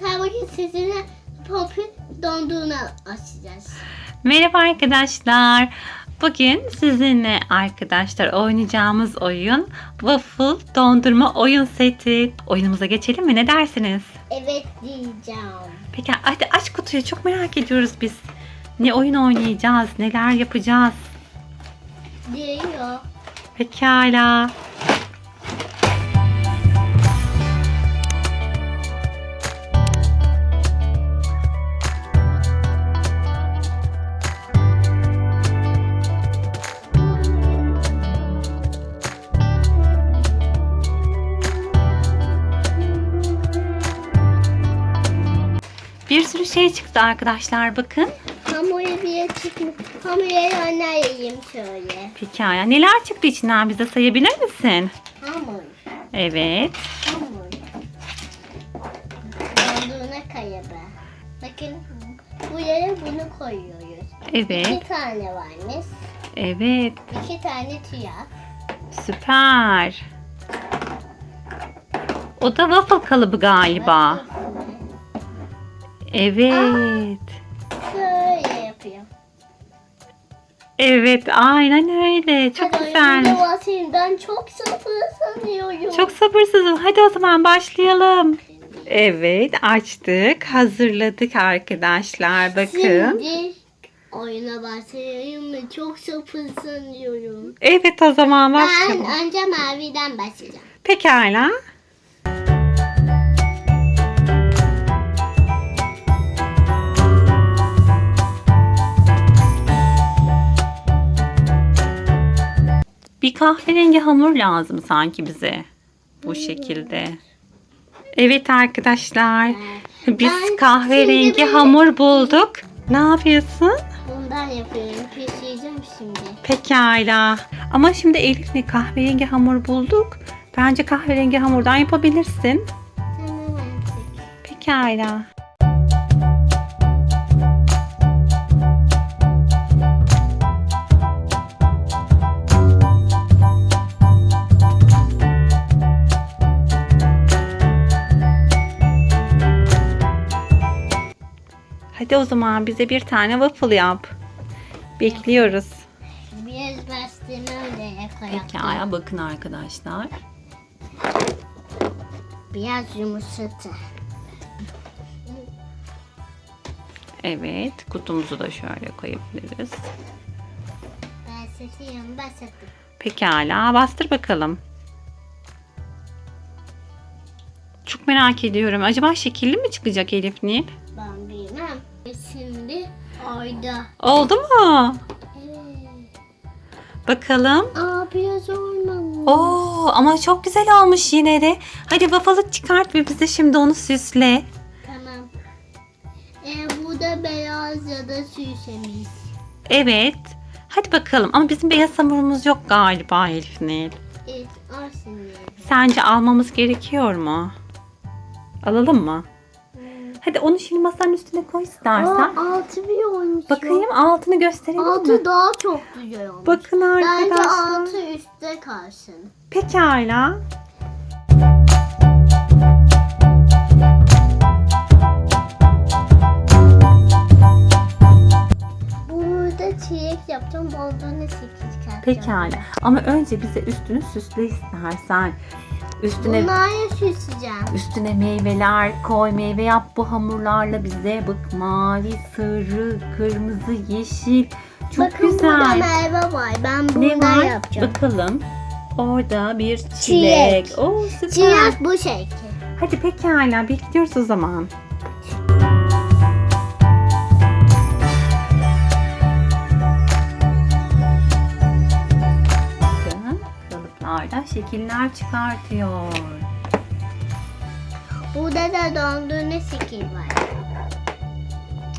bugün sizinle Pop'un donduğunu açacağız. Merhaba arkadaşlar. Bugün sizinle arkadaşlar oynayacağımız oyun Waffle dondurma oyun seti. Oyunumuza geçelim mi? Ne dersiniz? Evet diyeceğim. Peki hadi aç kutuyu. Çok merak ediyoruz biz. Ne oyun oynayacağız? Neler yapacağız? Diyor. Pekala. Şey çıktı arkadaşlar bakın. Hamuru bir çıkmış. Hamuru oynayayım şöyle. Pekala. Neler çıktı içinden bize sayabilir misin? Hamur. Evet. Hamur. Donduğuna kayabı. Bakın buraya bunu koyuyoruz. Evet. İki tane varmış. Evet. İki tane tüyak. Süper. O da waffle kalıbı galiba. Evet. Şöyle yapıyor. Evet aynen öyle. Çok Hadi güzel. Ben çok sabırsızlanıyorum. Çok sabırsızım. Hadi o zaman başlayalım. Evet açtık. Hazırladık arkadaşlar. Bakın. Şimdi oyuna başlayayım mı? Çok sabırsızlanıyorum. Evet o zaman Ben başlayalım. önce maviden başlayacağım. Pekala. Bir kahverengi hamur lazım sanki bize. Bu şekilde. Evet arkadaşlar. Biz Ben kahverengi şimdi hamur bulduk. Ne yapıyorsun? Bundan yapıyorum. Pişireceğim şimdi. Pekala. Ama şimdi Elif'le kahverengi hamur bulduk. Bence kahverengi hamurdan yapabilirsin. Tamam artık. Pekala. Hadi o zaman bize bir tane waffle yap. Bekliyoruz. Biraz bastırma öyle koyalım. Pekala bakın arkadaşlar. Biraz yumuşatı. Evet kutumuzu da şöyle koyabiliriz. Ben seçiyorum. Bastırdım. Pekala bastır bakalım. Çok merak ediyorum. Acaba şekilli mi çıkacak Elif Nil? Şimdi orada. Oldu mu? Evet. Bakalım. Aa biraz olmamış. Oo ama çok güzel olmuş yine de. Hadi waffle'ı çıkart ve bize şimdi onu süsle. Tamam. Ee, bu da beyaz ya da süsemiz. Evet. Hadi bakalım ama bizim beyaz hamurumuz yok galiba Elif Nil. Evet, diye. Sence almamız gerekiyor mu? Alalım mı? Hadi onu şimdi masanın üstüne koy istersen. Aa, altı bir olmuş. Bakayım altını gösterelim mi? Altı daha çok güzel olmuş. Bakın Bence arkadaşlar. altı üstte kalsın. Pekala. Burada çilek yapacağım. Olduğunu sekiz çıkartacağım. Pekala. Ama önce bize üstünü süsle istersen. Üstüne Bunları süsleyeceğim. üstüne meyveler koy, meyve yap bu hamurlarla bize. Bak mavi, sarı, kırmızı, yeşil. Çok Bakın burada güzel. meyve var. Ben Ne bundan var? yapacağım. Bakalım. Orada bir çilek. Çilek. Oo süper. Çilek bu şekil. Hadi pekala bekliyoruz o zaman. Şekiller çıkartıyor. Burada da dondurma şekil var.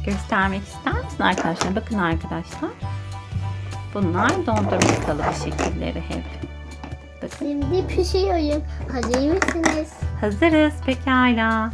Göstermek ister misin arkadaşlar? Bakın arkadaşlar. Bunlar dondurma kalıbı şekilleri hep. Bakın Şimdi pişiyorum. Hazır mısınız? hazırız pekala.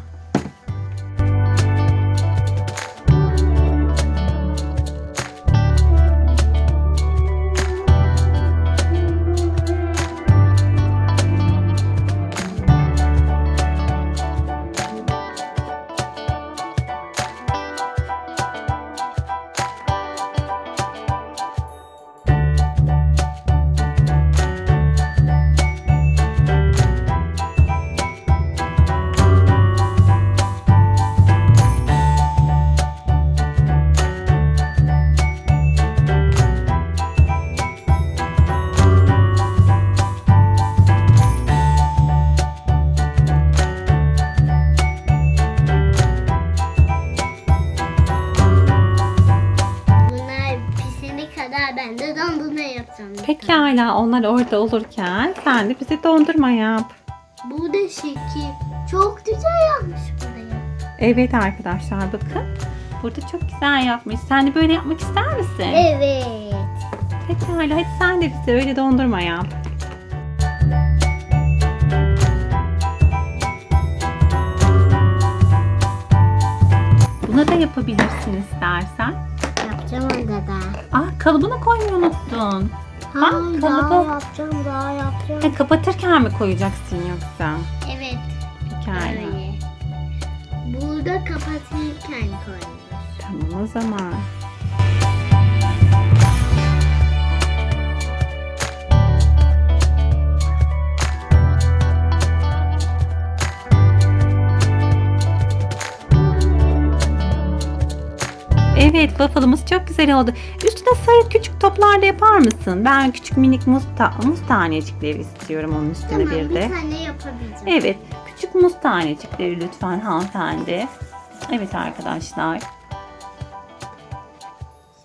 Pekala onlar orada olurken sen de bize dondurma yap. Bu da şekil. Çok güzel yapmış burayı. Evet arkadaşlar bakın. Burada çok güzel yapmış. Sen de böyle yapmak ister misin? Evet. Pekala hadi sen de bize öyle dondurma yap. Buna da yapabilirsin istersen. Yapacağım onda da. Ah kalıbını koymayı unuttun. Hayır kalıbı- daha yapacağım daha yapacağım. Ha, kapatırken mi koyacaksın yoksa? Evet. Pekala. Öyle. Burada kapatırken koymuş. Tamam o zaman. Evet waffle'ımız çok güzel oldu. Üstüne sarı küçük toplar da yapar mısın? Ben küçük minik muz, ta- muz tanecikleri istiyorum onun üstüne Tamam bir bir, de. tane yapabileceğim. Evet, küçük muz tanecikleri lütfen hanımefendi. Evet arkadaşlar.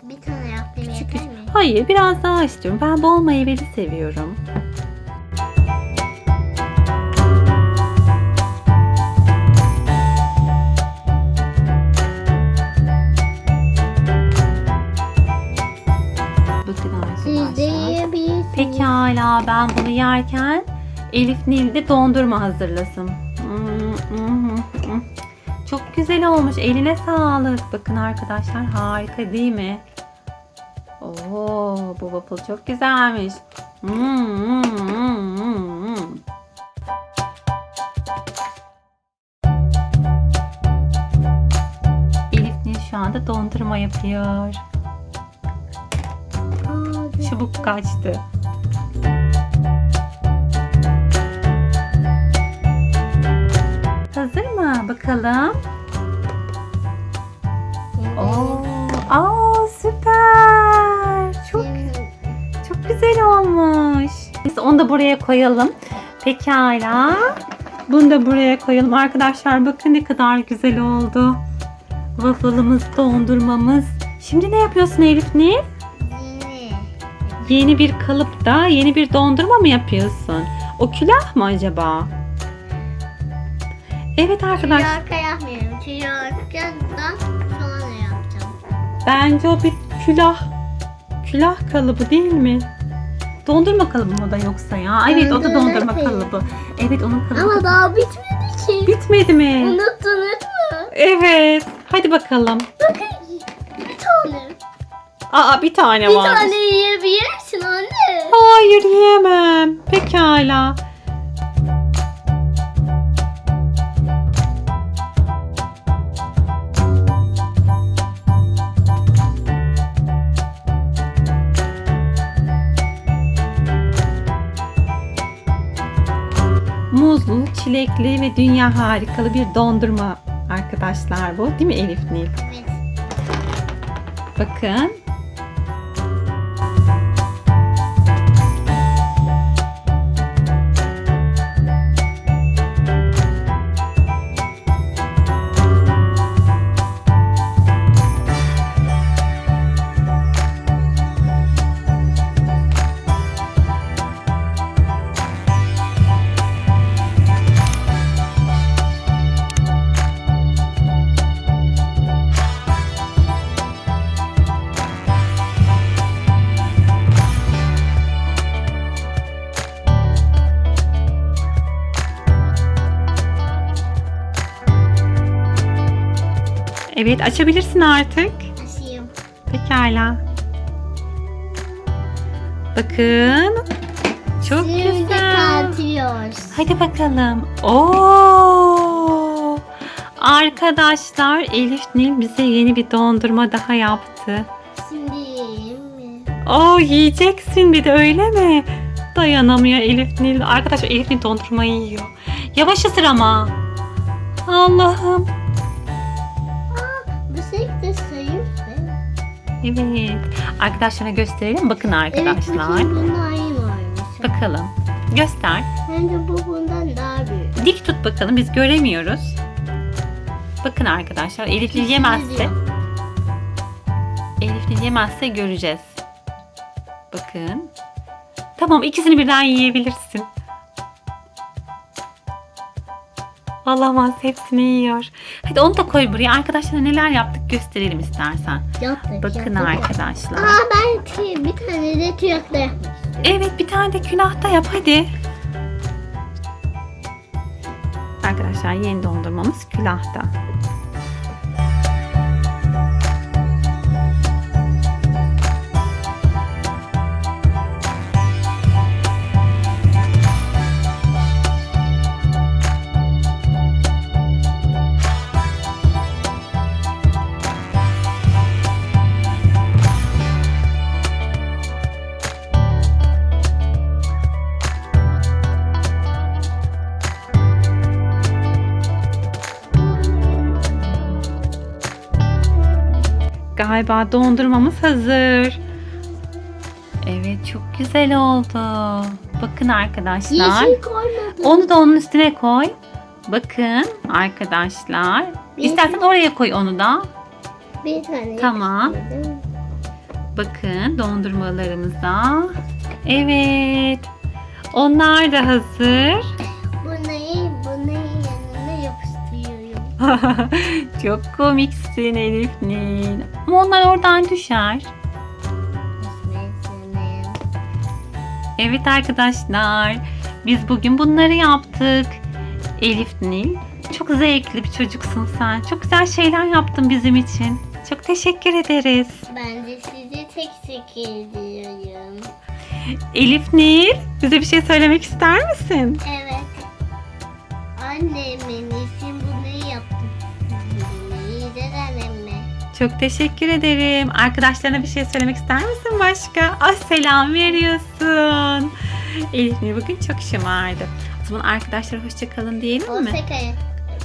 Bir tane yapayım yeter mi? Hayır, biraz daha istiyorum. Ben bol meyveli seviyorum. Ben bunu yerken Elif Nil de dondurma hazırlasın. Çok güzel olmuş. Eline sağlık. Bakın arkadaşlar harika değil mi? Oo, bu waffle çok güzelmiş. Elif Nil şu anda dondurma yapıyor. Çubuk kaçtı. Hazır mı? Bakalım. Oo, aa süper. Çok çok güzel olmuş. Biz onu da buraya koyalım. Pekala. Bunu da buraya koyalım. Arkadaşlar bakın ne kadar güzel oldu. Waffle'ımız, dondurmamız. Şimdi ne yapıyorsun Elif Nil? Yeni. Bir kalıpta yeni bir dondurma mı yapıyorsun? O külah mı acaba? Evet arkadaşlar. Çiğ yapmıyorum. Çiğ sonra yapacağım. Bence o bir külah. Külah kalıbı değil mi? Dondurma kalıbı mı o da yoksa ya? Evet o da dondurma kalıbı. Evet onun kalıbı. Ama daha bitmedi ki. Bitmedi mi? Unuttunuz mu? Evet. Hadi bakalım. Bakın bir tane. Aa bir tane Bir var. tane yiyebilirsin anne. Hayır yiyemem. Pekala. Muzlu, çilekli ve dünya harikalı bir dondurma arkadaşlar bu. Değil mi Elif Nil? Evet. Bakın. Evet açabilirsin artık. Aşıyım. Pekala. Bakın. Çok Şimdi güzel. katıyoruz. Hadi bakalım. Oo! Arkadaşlar Elif Nil bize yeni bir dondurma daha yaptı. Şimdi yiyeyim mi? Oo yiyeceksin bir de öyle mi? Dayanamıyor Elif Nil. Arkadaşlar Elif Nil dondurmayı yiyor. Yavaş ısır ama. Allah'ım. Evet. Arkadaşlara gösterelim. Bakın arkadaşlar. Evet, bunun aynı oymuş. Bakalım. Göster. Bence bu bundan daha büyük. Dik tut bakalım. Biz göremiyoruz. Bakın arkadaşlar. Elif Nil yemezse. Elif Nil yemezse göreceğiz. Bakın. Tamam ikisini birden yiyebilirsin. Allah'ım hepsini yiyor. Hadi onu da koy buraya. Arkadaşlara neler yaptık gösterelim istersen. Yaptık. Bakın yaptık. arkadaşlar. Aa ben tüy- bir tane de tüyakla yapmak Evet bir tane de külahta yap hadi. Arkadaşlar yeni dondurmamız külahta. Galiba dondurmamız hazır. Evet çok güzel oldu. Bakın arkadaşlar. Yeşil koymadım. Onu da onun üstüne koy. Bakın arkadaşlar. Bir- İstersen oraya koy onu da. Bir tane. Tamam. yapıştırdım. Bakın dondurmalarımıza. Evet. Onlar da hazır. Çok komiksin Elif Nil. Ama onlar oradan düşer. Evet arkadaşlar. Biz bugün bunları yaptık. Elif Nil. Çok zevkli bir çocuksun sen. Çok güzel şeyler yaptın bizim için. Çok teşekkür ederiz. Ben de size tek tek ediyorum. Elif Nil, bize bir şey söylemek ister misin? Evet. Annemin Çok teşekkür ederim. Arkadaşlarına bir şey söylemek ister misin başka? Ah selam veriyorsun. Elif Nil bugün çok şımardı. O zaman arkadaşlar hoşça kalın diyelim mi? Hoşçakalın.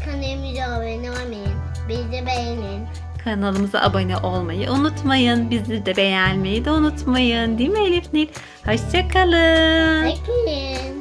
Kanalımıza abone olmayın. Bizi de beğenin. Kanalımıza abone olmayı unutmayın. Bizi de beğenmeyi de unutmayın. Değil mi Elif Nil? Hoşça kalın. Hoşçakalın.